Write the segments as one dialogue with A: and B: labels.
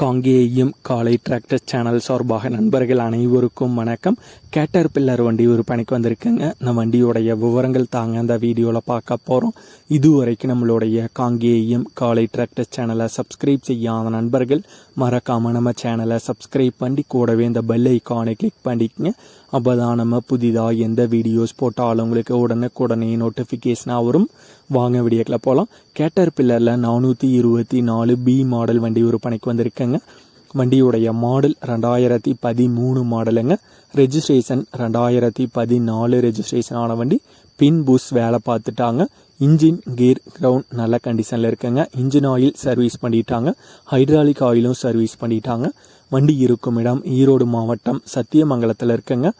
A: காங்கேயம் காலை tractor channel சார்பாக நண்பர்கள் அனைவருக்கும் வணக்கம். கேட்டர் பில்லர் வண்டி ஒரு பணிக்கு வந்திருக்குங்க. இந்த வண்டியோடைய விவரங்கள் தாங்க அந்த வீடியோவில் பார்க்க போகிறோம் இதுவரைக்கும் நம்மளுடைய காங்கேயம் காலை டிராக்டர் சேனலை சப்ஸ்கிரைப் செய்யாத நண்பர்கள் மறக்காமல் நம்ம சேனலை சப்ஸ்கிரைப் பண்ணி கூடவே இந்த பெல் ஐக்கானை கிளிக் பண்ணிக்கங்க. அப்போ தான் நம்ம புதிதாக எந்த வீடியோஸ் போட்டாலும் உங்களுக்கு உடனுக்குடனே நோட்டிஃபிகேஷனாக வரும். வாங்க வீடியோக்கில் போகலாம் கேட்டர் பில்லரில் நானூற்றி இருபத்தி நாலு பி மாடல் வண்டி ஒரு பணிக்கு வந்திருக்கேங்க. வண்டியுடைய மாடல் ரெண்டாயிரத்தி பதிமூணு மாடலுங்க. ரெஜிஸ்ட்ரேஷன் ரெண்டாயிரத்தி பதினாலு ரெஜிஸ்ட்ரேஷன் ஆன வண்டி. பின் பூஸ் வேலை பார்த்துட்டாங்க. இன்ஜின் கியர் கிரவுண்ட் நல்ல கண்டிஷனில் இருக்குங்க. இன்ஜின் ஆயில் சர்வீஸ் பண்ணிட்டாங்க. ஹைட்ராலிக் ஆயிலும் சர்வீஸ் பண்ணிட்டாங்க. வண்டி இருக்கும் இடம் ஈரோடு மாவட்டம் சத்தியமங்கலத்தில் இருக்குங்க.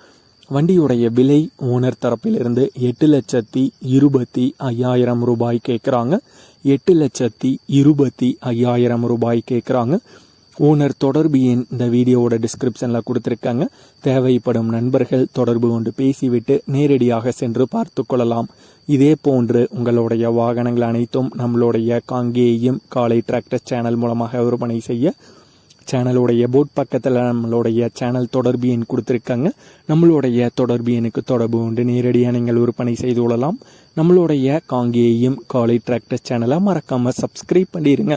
A: வண்டியுடைய விலை ஓனர் தரப்பிலிருந்து எட்டு லட்சத்தி இருபத்தி ஐயாயிரம் ரூபாய் கேட்குறாங்க எட்டு லட்சத்தி இருபத்தி ஐயாயிரம் ரூபாய் கேட்குறாங்க ஓனர் தொடர்பு எண் இந்த வீடியோவோட டிஸ்கிரிப்ஷனில் கொடுத்துருக்காங்க. தேவைப்படும் நண்பர்கள் தொடர்பு கொண்டு பேசிவிட்டு நேரடியாக சென்று பார்த்து கொள்ளலாம். இதே போன்று உங்களுடைய வாகனங்கள் அனைத்தும் நம்மளுடைய காங்கேயும் காலை டிராக்டர் சேனல் மூலமாக விற்பனை செய்ய சேனலுடைய போட் பக்கத்தில் நம்மளுடைய சேனல் தொடர்பு எண் கொடுத்துருக்காங்க. நம்மளுடைய தொடர்பு எண்ணுக்கு தொடர்பு கொண்டு நேரடியாக நீங்கள் விற்பனை செய்து கொள்ளலாம். நம்மளுடைய காங்கேயும் காலை டிராக்டர் சேனலை மறக்காமல் சப்ஸ்கிரைப் பண்ணிடுங்க